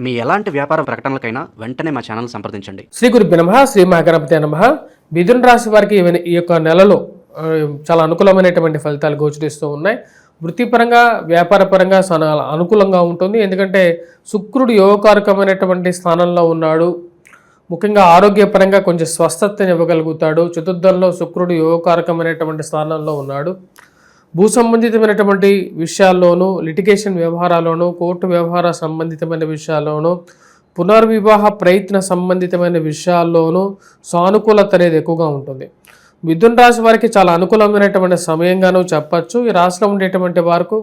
మీ ఎలాంటి వ్యాపార ప్రకటనలకైనా వెంటనే మా ఛానల్ సంప్రదించండి. శ్రీ గురు నమ శ్రీ మహాగణపతి నమ. మిథున రాశి వారికి ఈ- యొక్క నెలలో చాలా అనుకూలమైనటువంటి ఫలితాలు గోచరిస్తూ ఉన్నాయి. వృత్తిపరంగా వ్యాపారపరంగా చాలా అనుకూలంగా ఉంటుంది. ఎందుకంటే శుక్రుడు యోగకారకమైనటువంటి స్థానంలో ఉన్నాడు. ముఖ్యంగా ఆరోగ్యపరంగా కొంచెం స్వస్థతని ఇవ్వగలుగుతాడు చతుర్థంలో శుక్రుడు యోగకారకమైనటువంటి స్థానంలో ఉన్నాడు. భూ సంబంధితమైనటువంటి విషయాల్లోనూ లిటిగేషన్ వ్యవహారాల్లోనూ కోర్టు వ్యవహార సంబంధితమైన విషయాల్లోనూ పునర్వివాహ ప్రయత్న సంబంధితమైన విషయాల్లోనూ సానుకూలత అనేది ఎక్కువగా ఉంటుంది. మిథున్ రాశి వారికి చాలా అనుకూలమైనటువంటి సమయంగాను చెప్పచ్చు. ఈ రాశిలో ఉండేటువంటి వారికి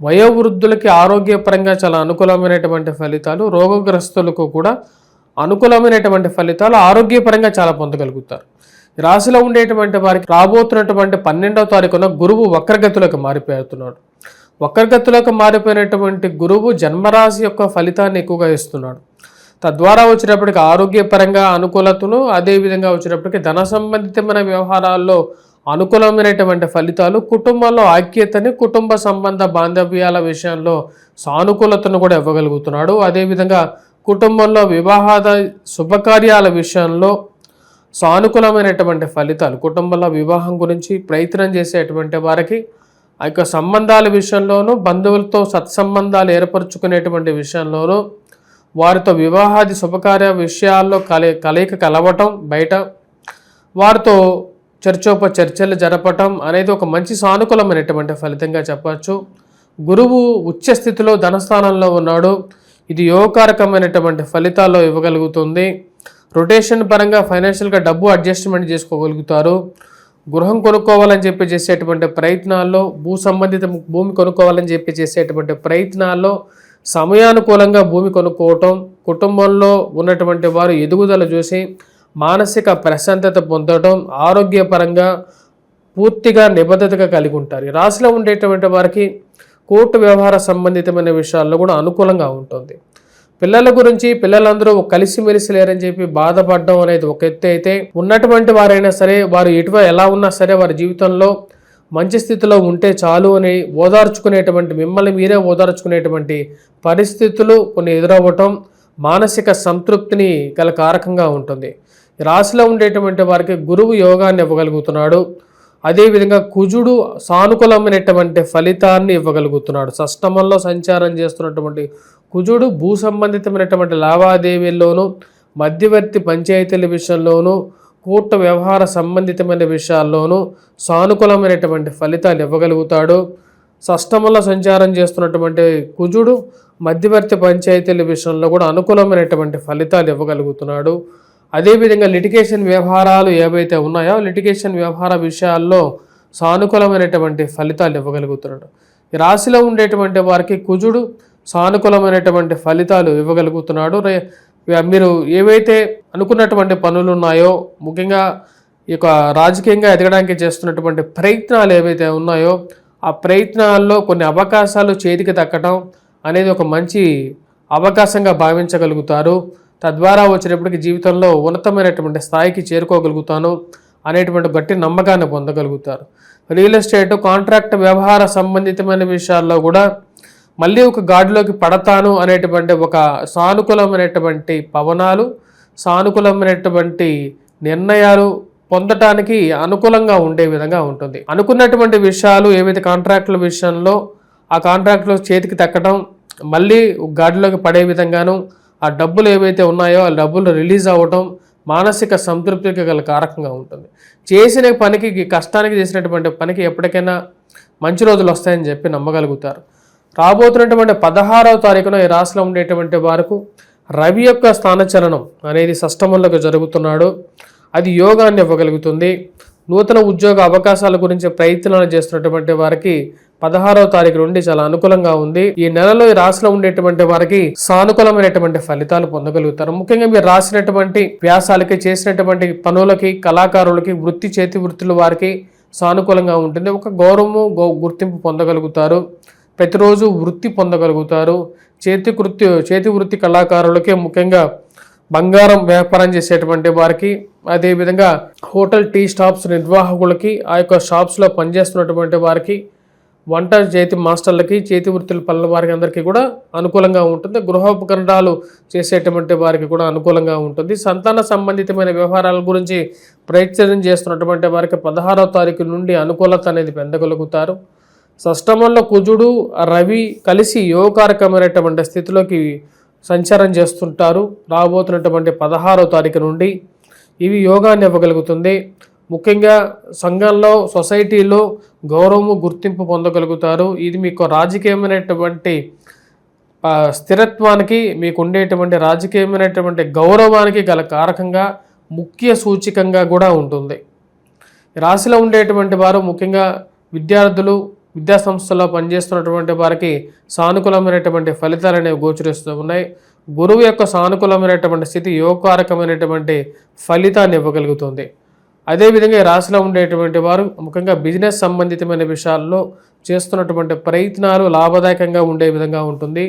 వయోవృద్ధులకి ఆరోగ్యపరంగా చాలా అనుకూలమైనటువంటి ఫలితాలు రోగగ్రస్తులకు కూడా అనుకూలమైనటువంటి ఫలితాలు ఆరోగ్యపరంగా చాలా పొందగలుగుతారు. రాశిలో ఉండేటువంటి వారికి రాబోతున్నటువంటి పన్నెండవ తారీఖున గురువు వక్రగతులకు మారిపోతున్నాడు. వక్రగతులకు మారిపోయినటువంటి గురువు జన్మరాశి యొక్క ఫలితాన్ని ఎక్కువగా ఇస్తున్నాడు. తద్వారా వచ్చినప్పటికి ఆరోగ్యపరంగా అనుకూలతను అదేవిధంగా వచ్చినప్పటికీ ధన సంబంధితమైన వ్యవహారాల్లో అనుకూలమైనటువంటి ఫలితాలు కుటుంబంలో ఐక్యతని కుటుంబ సంబంధ బాంధవ్యాల విషయంలో సానుకూలతను కూడా ఇవ్వగలుగుతున్నాడు. అదేవిధంగా కుటుంబంలో వివాహాద శుభకార్యాల విషయంలో సానుకూలమైనటువంటి ఫలితాలు కుటుంబంలో వివాహం గురించి ప్రయత్నం చేసేటువంటి వారికి ఆ యొక్క సంబంధాల విషయంలోనూ బంధువులతో సత్సంబంధాలు ఏర్పరచుకునేటువంటి విషయంలోనూ వారితో వివాహాది శుభకార్య విషయాల్లో కలయి కలయిక కలవటం బయట వారితో చర్చోప చర్చలు జరపటం అనేది ఒక మంచి సానుకూలమైనటువంటి ఫలితంగా చెప్పచ్చు గురువు ఉచ్చ స్థితిలో ధనస్థానంలో ఉన్నాడు. ఇది యోగకారకమైనటువంటి ఫలితాల్లో ఇవ్వగలుగుతుంది. రొటేషన్ పరంగా ఫైనాన్షియల్గా డబ్బు అడ్జస్ట్మెంట్ చేసుకోగలుగుతారు. గృహం కొనుక్కోవాలని చెప్పి చేసేటువంటి ప్రయత్నాల్లో భూ సంబంధిత భూమి కొనుక్కోవాలని చెప్పి చేసేటువంటి ప్రయత్నాల్లో సమయానుకూలంగా భూమి కొనుక్కోవటం కుటుంబంలో ఉన్నటువంటి వారు ఎదుగుదల చూసి మానసిక ప్రశాంతత పొందడం ఆరోగ్యపరంగా పూర్తిగా నిబద్ధతగా కలిగి ఉంటారు. రాశిలో ఉండేటువంటి వారికి కోర్టు వ్యవహార సంబంధితమైన విషయాల్లో కూడా అనుకూలంగా ఉంటుంది. పిల్లల గురించి పిల్లలందరూ కలిసిమెలిసి లేరని చెప్పి బాధపడడం అనేది ఒక ఎత్తు అయితే ఉన్నటువంటి వారైనా సరే వారు ఎటువ ఎలా ఉన్నా సరే వారి జీవితంలో మంచి స్థితిలో ఉంటే చాలు అని ఓదార్చుకునేటువంటి మిమ్మల్ని మీరే ఓదార్చుకునేటువంటి పరిస్థితులు కొన్ని ఎదురవ్వటం మానసిక సంతృప్తిని గల కారకంగా ఉంటుంది. రాశిలో ఉండేటువంటి వారికి గురువు యోగాన్ని ఇవ్వగలుగుతున్నాడు. అదేవిధంగా కుజుడు సానుకూలమైనటువంటి ఫలితాన్ని ఇవ్వగలుగుతున్నాడు. సష్టమంలో సంచారం చేస్తున్నటువంటి కుజుడు భూ సంబంధితమైనటువంటి లావాదేవీల్లోనూ మధ్యవర్తి పంచాయతీల విషయంలోనూ కూట వ్యవహార సంబంధితమైన విషయాల్లోనూ సానుకూలమైనటువంటి ఫలితాలు ఇవ్వగలుగుతాడు. సష్టమంలో సంచారం చేస్తున్నటువంటి కుజుడు మధ్యవర్తి పంచాయతీల విషయంలో కూడా అనుకూలమైనటువంటి ఫలితాలు ఇవ్వగలుగుతున్నాడు. అదేవిధంగా లిటిగేషన్ వ్యవహారాలు ఏవైతే ఉన్నాయో లిటిగేషన్ వ్యవహార విషయాల్లో సానుకూలమైనటువంటి ఫలితాలు ఇవ్వగలుగుతున్నాడు. ఈ రాశిలో ఉండేటువంటి వారికి కుజుడు సానుకూలమైనటువంటి ఫలితాలు ఇవ్వగలుగుతున్నాడు. మీరు ఏవైతే అనుకున్నటువంటి పనులు ఉన్నాయో ముఖ్యంగా ఈ యొక్క రాజకీయంగా ఎదగడానికి చేస్తున్నటువంటి ప్రయత్నాలు ఏవైతే ఉన్నాయో ఆ ప్రయత్నాల్లో కొన్ని అవకాశాలు చేతికి దక్కడం అనేది ఒక మంచి అవకాశంగా భావించగలుగుతారు. తద్వారా వచ్చినప్పటికీ జీవితంలో ఉన్నతమైనటువంటి స్థాయికి చేరుకోగలుగుతాను అనేటువంటి గట్టి నమ్మకాన్ని పొందగలుగుతారు. రియల్ ఎస్టేట్ కాంట్రాక్ట్ వ్యవహార సంబంధితమైన విషయాల్లో కూడా మళ్ళీ ఒక గాడిలోకి పడతాను అనేటువంటి ఒక సానుకూలమైనటువంటి పవనాలు సానుకూలమైనటువంటి నిర్ణయాలు పొందటానికి అనుకూలంగా ఉండే విధంగా ఉంటుంది. అనుకున్నటువంటి విషయాలు ఏవైతే కాంట్రాక్టుల విషయంలో ఆ కాంట్రాక్టులో చేతికి తక్కడం మళ్ళీ గాడిలోకి పడే విధంగాను ఆ డబ్బులు ఏవైతే ఉన్నాయో ఆ డబ్బులు రిలీజ్ అవ్వటం మానసిక సంతృప్తికి గల కారకంగా ఉంటుంది. చేసిన పనికి కష్టానికి చేసినటువంటి పనికి ఎప్పటికైనా మంచి రోజులు వస్తాయని చెప్పి నమ్మగలుగుతారు. రాబోతున్నటువంటి పదహారవ తారీఖున ఈ రాశిలో ఉండేటువంటి వారికి రవి యొక్క స్థానచలనం అనేది షష్టమంలోకి జరుగుతున్నాడు. అది యోగాన్ని ఇవ్వగలుగుతుంది. నూతన ఉద్యోగ అవకాశాల గురించి ప్రయత్నాలు చేస్తున్నటువంటి వారికి పదహారవ తారీఖు నుండి చాలా అనుకూలంగా ఉంది. ఈ నెలలో ఈ రాశిలో ఉండేటువంటి వారికి సానుకూలమైనటువంటి ఫలితాలు పొందగలుగుతారు. ముఖ్యంగా మీరు రాసినటువంటి వ్యాసాలకి చేసినటువంటి పనులకి కళాకారులకి వృత్తి చేతి వృత్తుల వారికి సానుకూలంగా ఉంటుంది. ఒక గౌరవము గౌ గుర్తింపు పొందగలుగుతారు. ప్రతిరోజు వృత్తి పొందగలుగుతారు. చేతి వృత్తి చేతి వృత్తి కళాకారులకి ముఖ్యంగా బంగారం వ్యాపారం చేసేటువంటి వారికి అదేవిధంగా హోటల్ టీ స్టాప్స్ నిర్వాహకులకి ఆ యొక్క షాప్స్లో పనిచేస్తున్నటువంటి వారికి వంట చేతి మాస్టర్లకి చేతి వృత్తుల పనుల వారికి అందరికీ కూడా అనుకూలంగా ఉంటుంది. గృహోపకరణాలు చేసేటువంటి వారికి కూడా అనుకూలంగా ఉంటుంది. సంతాన సంబంధితమైన వ్యవహారాల గురించి ప్రయత్నం చేస్తున్నటువంటి వారికి పదహారవ తారీఖు నుండి అనుకూలత అనేది పెందగలుగుతారు. షష్టమంలో కుజుడు రవి కలిసి యోగకారకమైనటువంటి స్థితిలోకి సంచారం చేస్తుంటారు. రాబోతున్నటువంటి పదహారవ తారీఖు నుండి ఇవి యోగాన్ని ఇవ్వగలుగుతుంది. ముఖ్యంగా సంఘంలో సొసైటీలో గౌరవము గుర్తింపు పొందగలుగుతారు. ఇది మీకు రాజకీయమైనటువంటి స్థిరత్వానికి మీకు ఉండేటువంటి రాజకీయమైనటువంటి గౌరవానికి గల కారకంగా ముఖ్య సూచికంగా కూడా ఉంటుంది. రాశిలో ఉండేటువంటి వారు ముఖ్యంగా విద్యార్థులు విద్యాసంస్థలో పనిచేస్తున్నటువంటి వారికి సానుకూలమైనటువంటి ఫలితాలు అనేవి గోచరిస్తూ ఉన్నాయి. గురువు యొక్క సానుకూలమైనటువంటి స్థితి యోగకారకమైనటువంటి ఫలితాన్ని ఇవ్వగలుగుతుంది. అదేవిధంగా ఈ రాశిలో ఉండేటువంటి వారు ముఖ్యంగా బిజినెస్ సంబంధితమైన విషయాల్లో చేస్తున్నటువంటి ప్రయత్నాలు లాభదాయకంగా ఉండే విధంగా ఉంటుంది.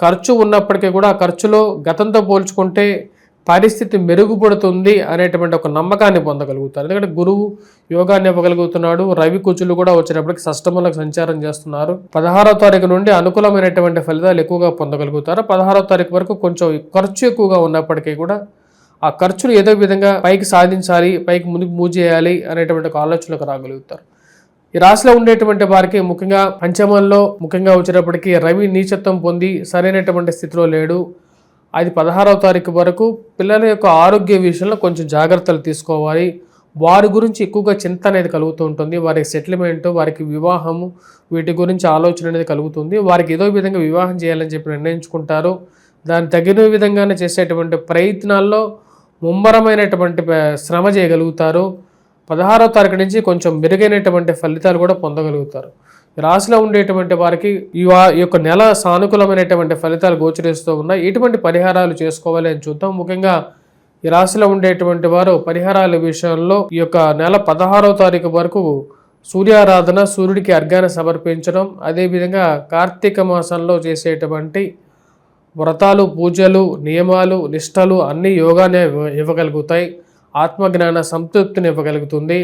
ఖర్చు ఉన్నప్పటికీ కూడా ఖర్చులో గతంతో పోల్చుకుంటే పరిస్థితి మెరుగుపడుతుంది అనేటువంటి ఒక నమ్మకాన్ని పొందగలుగుతారు. ఎందుకంటే గురువు యోగాన్ని ఇవ్వగలుగుతున్నాడు రవి కుచులు కూడా వచ్చినప్పటికి సష్టములకు సంచారం చేస్తున్నారు. పదహారో తారీఖు నుండి అనుకూలమైనటువంటి ఫలితాలు ఎక్కువగా పొందగలుగుతారు. పదహారో తారీఖు వరకు కొంచెం ఖర్చు ఎక్కువగా ఉన్నప్పటికీ కూడా ఆ ఖర్చును ఏదో విధంగా పైకి సాధించాలి పైకి ముందుకు మూవ్ చేయాలి అనేటువంటి ఒక ఆలోచనలకు రాగలుగుతారు. ఈ రాశిలో ఉండేటువంటి వారికి ముఖ్యంగా పంచమంలో ముఖ్యంగా వచ్చేటప్పటికి రవి నీచత్వం పొంది సరైనటువంటి స్థితిలో లేడు. అది పదహారవ తారీఖు వరకు పిల్లల యొక్క ఆరోగ్య విషయంలో కొంచెం జాగ్రత్తలు తీసుకోవాలి. వారి గురించి ఎక్కువగా చింత అనేది కలుగుతూ ఉంటుంది. వారికి సెటిల్మెంట్ వారికి వివాహము వీటి గురించి ఆలోచన అనేది కలుగుతుంది. వారికి ఏదో విధంగా వివాహం చేయాలని చెప్పి నిర్ణయించుకుంటారు. దాని తగిన విధంగానే చేసేటువంటి ప్రయత్నాల్లో ముమ్మరమైనటువంటి శ్రమ చేయగలుగుతారు. పదహారో తారీఖు నుంచి కొంచెం మెరుగైనటువంటి ఫలితాలు కూడా పొందగలుగుతారు. రాశిలో ఉండేటువంటి వారికి ఈ యొక్క నెల సానుకూలమైనటువంటి ఫలితాలు గోచరిస్తూ ఉన్నాయి. ఎటువంటి పరిహారాలు చేసుకోవాలి అని చూద్దాం. ముఖ్యంగా ఈ రాశిలో ఉండేటువంటి వారు పరిహారాల విషయంలో ఈ యొక్క నెల పదహారో తారీఖు వరకు సూర్యారాధన సూర్యుడికి అర్ఘాన్ని సమర్పించడం అదేవిధంగా కార్తీక మాసంలో చేసేటువంటి వ్రతాలు పూజలు నియమాలు నిష్టలు అన్ని యోగానే ఇవ్వగలుగుతాయి. ఆత్మజ్ఞాన సంతృప్తిని ఇవ్వగలుగుతుంది.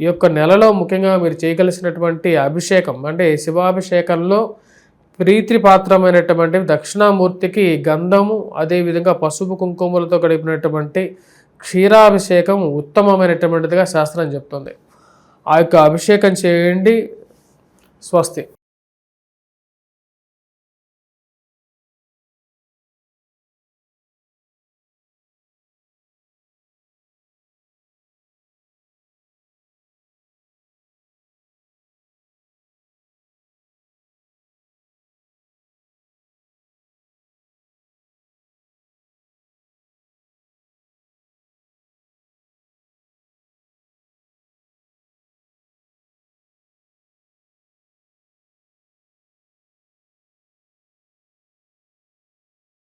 ఈ యొక్క నెలలో ముఖ్యంగా మీరు చేయగలిసినటువంటి అభిషేకం అంటే శివాభిషేకంలో ప్రీతిపాత్రమైనటువంటి దక్షిణామూర్తికి గంధము అదేవిధంగా పసుపు కుంకుమలతో గడిపినటువంటి క్షీరాభిషేకం ఉత్తమమైనటువంటిదిగా శాస్త్రం చెప్తుంది. ఆ యొక్క అభిషేకం చేయండి. స్వస్తి.